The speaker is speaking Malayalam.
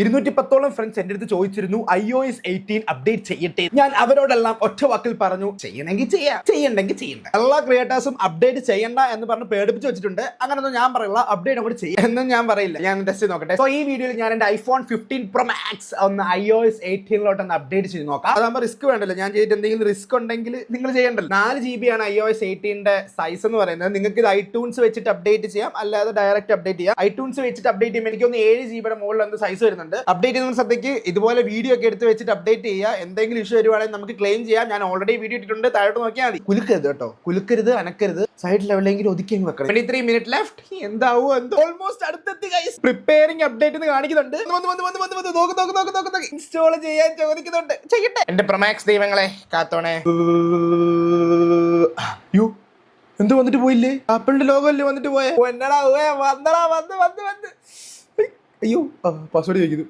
ഇരുന്നൂറ്റി പത്തോളം ഫ്രണ്ട്സ് എന്റെ അടുത്ത് ചോദിച്ചിരുന്നു I O S eighteen update ചെയ്യട്ടെ? ഞാൻ അവരോടെല്ലാം ഒറ്റ വാക്കിൽ പറഞ്ഞു ചെയ്യണമെങ്കിൽ ചെയ്യാം ചെയ്യണ്ടെങ്കിൽ ചെയ്യണ്ട. എല്ലാ ക്രിയേറ്റേഴ്സും അപ്ഡേറ്റ് ചെയ്യണ്ട എന്ന് പറഞ്ഞ് പേടിപ്പിച്ച് വെച്ചിട്ടുണ്ട്. അങ്ങനൊന്നും ഞാൻ പറയില്ല അപ്ഡേറ്റ് അങ്ങോട്ട് ചെയ്യാം. എന്നും ഞാൻ പറയില്ല. ഞാൻ ടെസ്റ്റ് നോക്കട്ടെ. സോ ഈ വീഡിയോയിൽ ഞാൻ എന്റെ ഐഫോൺ ഫിഫ്റ്റീൻ പ്രോ മാക്സ് ഒന്ന് ഐ ഒ എസ് എയ്റ്റീനിലോട്ട് ഒന്ന് അപ്ഡേറ്റ് ചെയ്ത് നോക്കാം. അതാകുമ്പോൾ റിസ്ക് വേണ്ടല്ലോ. ഞാൻ ചെയ്തിട്ട് എന്തെങ്കിലും റിസ്ക് ഉണ്ടെങ്കിൽ നിങ്ങൾ ചെയ്യണ്ടല്ലോ. നാല് ജി ബി ആണ് ഐ ഒ എസ് എയ്റ്റീന്റെ സൈസ് എന്ന് പറയുന്നത്. നിങ്ങൾക്ക് ഇത് ഐട്യൂൺസ് വെച്ചിട്ട് അപ്ഡേറ്റ് ചെയ്യാം. അല്ലാതെ ഡയറക്റ്റ് അപ്ഡേറ്റ് ചെയ്യാം. ഐട്യൂൺസ് വെച്ചിട്ട് അപ്ഡേറ്റ് ചെയ്യുമ്പോൾ എനിക്ക് ഒന്ന് ഏഴ് ജിബിയുടെ മുകളിൽ എന്ത് സൈസ് വരുന്നുണ്ട്? അപ്ഡേറ്റ് ചെയ്യുന്ന സ്ഥലത്തേക്ക് ഇതുപോലെ വീഡിയോ ഒക്കെ എടുത്ത് വെച്ചിട്ട് അപ്ഡേറ്റ് ചെയ്യുക. എന്തെങ്കിലും ഇഷ്യൂ വരുവാണെങ്കിൽ നമുക്ക് ക്ലെയിം ചെയ്യാം. ഞാൻ ഓൾറെഡി വീഡിയോ ഇട്ടിട്ടുണ്ട്. താഴോട്ട് നോക്കിയാൽ മതി. കുലുക്കരുത് കേട്ടോ. കുലുക്കരുത് അനക്കരുത്. സൈഡ് ലെവലെങ്കിലും ഒതുക്കി വെക്കണം. ട്വന്റി ത്രീ മിനിറ്റ് ലെഫ്റ്റ് എന്താവോ എന്തോ. ഓൾമോസ്റ്റ് അടുത്തെത്തി ഗൈസ് പ്രിപ്പയറിംഗ് അപ്ഡേറ്റ് എന്ന് കാണിക്കുന്നുണ്ട്. ഇൻസ്റ്റോൾ ചെയ്യാൻ ചോദിക്കുന്നുണ്ട്. ചെയ്യട്ടെ. എന്റെ പ്രൊമാക്സ് ദൈവങ്ങളെ കാത്തോണേ. യു എന്ത് വന്നിട്ട് പോയില്ലേ? ആപ്പിളിന്റെ ലോഗോ അല്ലേ വന്നിട്ട് പോയേ? എന്നടാ വന്നടാ വന്ന് വന്ന് വന്ന്. അയ്യോ പാസ്വേഡ് ചോദിക്കുന്നു.